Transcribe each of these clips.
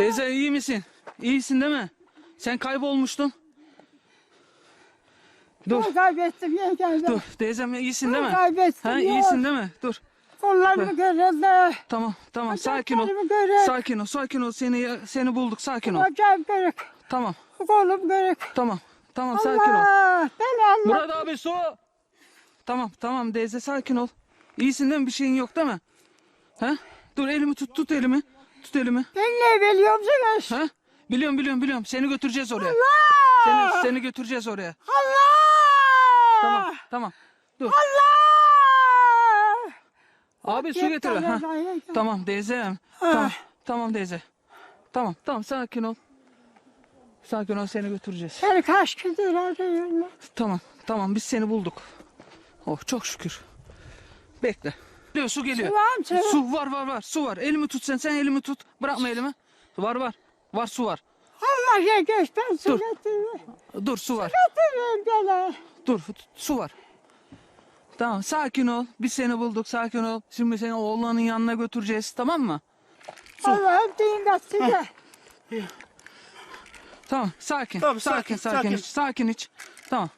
Teyze iyi misin? İyisin değil mi? Sen kaybolmuştun. Dur. Ben kaybettim yengemi. Dur teyzem iyisin değil mi? Ben kaybettim. Ha iyisin değil mi? Dur. Kollarımı görüldü. Tamam tamam sakin ol. Görün. Sakin ol sakin ol seni seni bulduk sakin ol. Bacağım görük. Tamam Kolum görük. tamam tamam sakin ol. Allah. Ben Allah. Murat abi su. Tamam tamam teyze sakin ol. İyisin değil mi? Bir şeyin yok değil mi? He? Dur elimi tut tut elimi. Tut elimi. Ben ne biliyor musunuz? He? Biliyorum biliyorum biliyorum. Seni götüreceğiz oraya. Allah. Seni, seni götüreceğiz oraya. Allah. Tamam tamam. Dur. Allah. Abi su getir. Ha. Tamam teyzem. Tamam. Tamam teyze. Tamam tamam sakin ol. Sakin ol seni götüreceğiz. Seni kaç gündür arıyorum. Tamam tamam biz seni bulduk. Oh çok şükür. Bekle. Geliyor su geliyor. Su var mı, su var? Su var var var su var. Elimi tut sen sen elimi tut. Bırakma elimi. Var var. Var su var. Allah ya geç ben su Dur. getireyim. Dur su var. Getireyim gene. Dur su var. Tamam sakin ol. Biz seni bulduk sakin ol. Şimdi seni oğlanın yanına götüreceğiz tamam mı? Allah'ım deyin de size. Tamam sakin. Tamam, sakin, sakin, sakin, sakin. iç. Sakin iç. Tamam.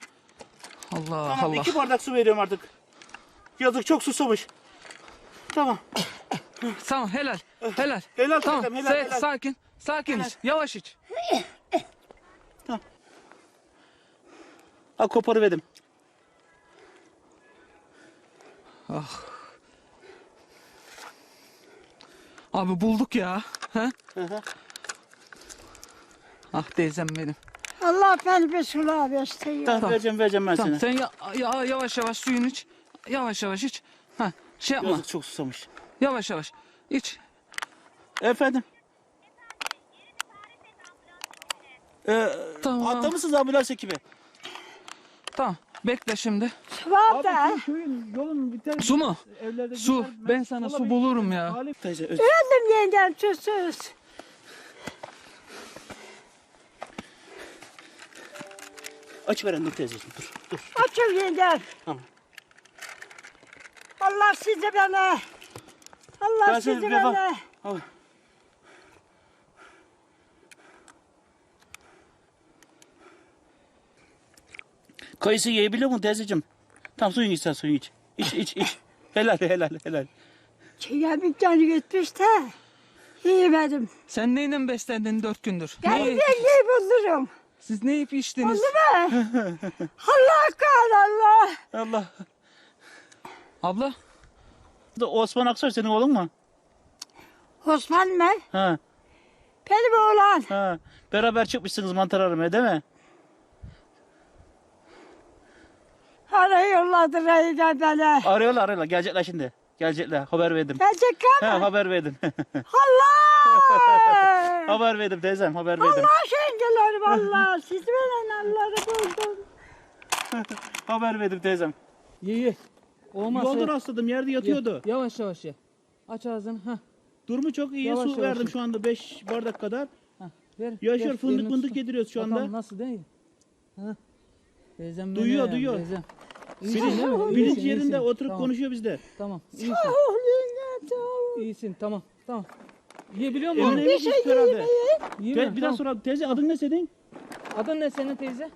Allah Tamam Allah. iki bardak su veriyorum artık. Yazık çok susamış. Tamam. Tamam helal. Helal. Helal Tamam. teyzem, helal, sa- helal. Sakin. Sakin iç. Yavaş iç. Ha koparıverdim. Abi bulduk ya. He? Hı hı. Ah teyzem benim. Allah beni bir sulağa versin. Tamam, vereceğim vereceğim ben Tamam sana. sen ya, ya- yavaş yavaş suyunu iç. Yavaş yavaş iç. Şey yapma. Yazık çok susamış. Yavaş yavaş. İç. Efendim. Ee, Tamam. Hatta mısınız ambulans ekibi? Tamam. Bekle şimdi. Var da. Köyün yolun biter. Su mu? Evlerde Su. biter. Ben sana su bulurum ya. Halim- Teyze öz- Öldüm yengem susuz. aç veren dur teyzeciğim dur dur. Açıl yengem. Tamam. Allah sizi bana. Allah Ben sizi bana. Al. Kayısı yiyebiliyor musun teyzeciğim? Tamam suyunu iç sen suyunu iç. İç iç iç. Helal helal helal. Kemik canı gitmiş de. Yiyemedim. Sen neyle beslendin dört gündür? Ben Ne, bulurum. siz ne yiyip içtiniz? Oldu mu? Allah kal Allah. Allah. Abla? Da Osman Aksoy senin oğlun mu? Osman mı? Ha Benim oğlan. ha. Beraber çıkmışsınız mantar aramaya değil mi? Ara yolladı Rayga bana. Arıyorlar arıyorlar. Gelecekler şimdi. Gelecekler. Haber verdim. Gelecekler Ha, mi? haber verdim. Allah! haber verdim teyzem haber verdim. Allah şengeler vallahi. Siz veren Allah'ı buldum. Haber verdim teyzem. Ye ye. Olmaz. Yolda rastladım yerde Ye. yatıyordu. Yavaş yavaş ye. Aç ağzını. Heh. Durumu çok iyi. Yavaş Su yavaş verdim ye. şu anda 5 bardak kadar. Heh. Ver. Yaşar ver, fındık fındık yediriyoruz şu anda. Bakalım nasıl değil? Ha. Duyuyor, duyuyor. İyisin Bilinç, değil mi? bilinç İyisin, yerinde iyisin. oturup tamam. konuşuyor bizde. Tamam. İyisin. İyisin. Tamam. Tamam. Yiyebiliyor musun? Bir şey herhalde. Te- bir daha tamam. sonra teyze adın ne senin? Adın ne senin teyze?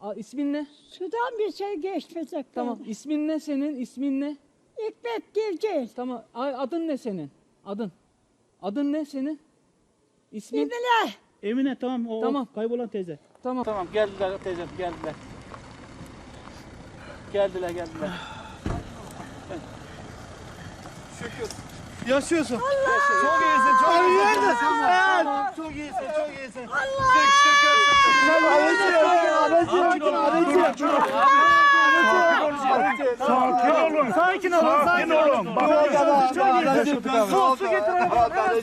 Aa, ismin ne? Sudan bir şey geçmeyecek. Tamam. İsmin ne senin? İsmin ne? İkmet gireceğiz. Tamam. Ay, adın ne senin? Adın. Adın ne senin? İsmin? İbne. Emine tamam o, o Tamam. kaybolan teyze. Tamam. Tamam geldiler teyzem geldiler. Geldiler geldiler. Yaşıyorsun. Çok iyisin, çok iyisin. Çok iyisin, çok iyisin. Şük şükür şükür. Abicim, abicim, abicim. Sakin olun. Sakin olun, sakin olun. Bak. Su, su getirelim.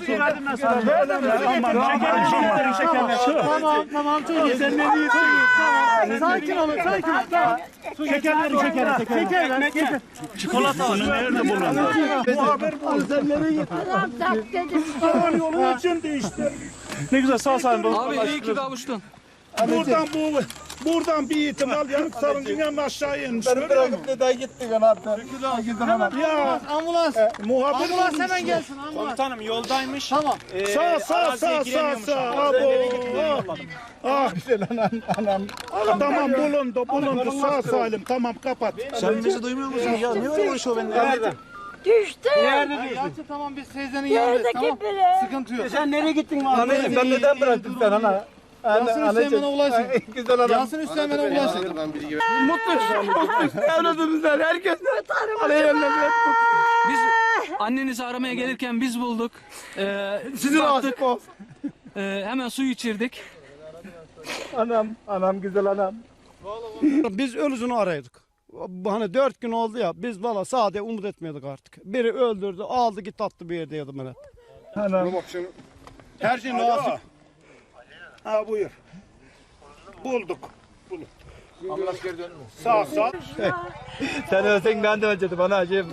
Su verdim ben sana. Şekerli, şekerli, şekerli. Tamam, tamam, çok iyisin. Sen ne diyorsun? Tamam. Sakin olun, sakin olun. Tamam. Şekerleri, şekerli, şekerli. Şeker. Çikolata var. Nerede bunun? Bu haber bu. Sen nereye tak dedim. Yolun için değişti. Ne güzel sağ salim. Abi iyi ki kavuştun. Buradan bu buradan bir ihtimal yanık sarıncının aşağı inmiş. Beni bırakıp neden gittin anahtar? Ya Ambulans. muhabbet Ambulans olmuş. hemen gelsin. Ambulans. Komutanım yoldaymış. Tamam. Ee, Sağ sağ sağ sağ sağ. Abo. Ah, ah. anam. Tamam bulundu bulundu sağ salim tamam kapat. Sen bizi duymuyor musun ya? Ne konuşuyor benimle? Düştü. Yalçın tamam biz teyzenin yanındayız Yerdeki tamam. biri. Sıkıntı yok. Sen nereye gittin Anacığım ben neden bıraktım sen ana? Yasin Üsteğmen'e ulaşın. Güzel anam. Yasin Üsteğmen'e ulaşın. Evladımızdan herkes Biz annenizi aramaya gelirken biz bulduk. Ee, Sizin baktık, ee, hemen su içirdik. Anam anam güzel anam. Biz ölüsünü arıyorduk. Hani dört gün oldu ya biz valla sade umut etmiyorduk artık. Biri öldürdü aldı git attı bir yerde yedim öyle. Anam. Her şey nasip. Ha buyur. Bulduk. Bulduk. Sağ sağ. Sen ölsen ben de ölecektim anacığım.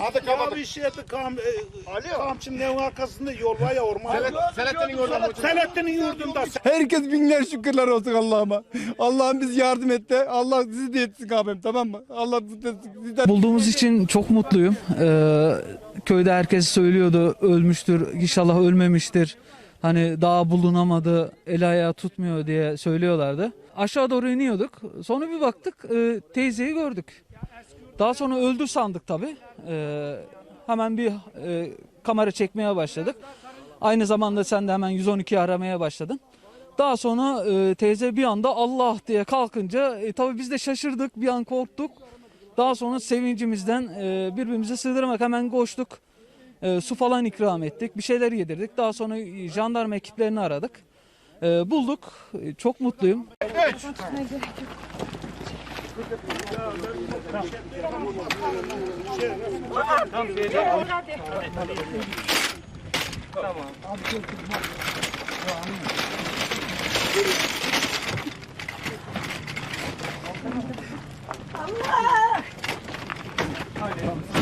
Hadi kapat. bir şeydi kam, e, kamçının evin arkasında yol var ya orman. Selahattin'in oradan Selahattin'in yurdunda. Herkes binler şükürler olsun Allah'ıma. Allah'ım biz yardım etti. Allah sizi de etsin abim tamam mı? Allah sizden Bulduğumuz için çok mutluyum. Ee, köyde herkes söylüyordu ölmüştür, inşallah ölmemiştir. Hani daha bulunamadı, el ayağı tutmuyor diye söylüyorlardı. Aşağı doğru iniyorduk. Sonra bir baktık e, teyzeyi gördük. Daha sonra öldü sandık tabii. Ee, hemen bir e, kamera çekmeye başladık. Aynı zamanda sen de hemen 112 aramaya başladın. Daha sonra e, teyze bir anda Allah diye kalkınca e, tabii biz de şaşırdık, bir an korktuk. Daha sonra sevincimizden e, birbirimize sığdırmak hemen koştuk. E, su falan ikram ettik. Bir şeyler yedirdik. Daha sonra jandarma ekiplerini aradık. E, bulduk. E, çok mutluyum. Evet. Tamam. Allah! Haydi.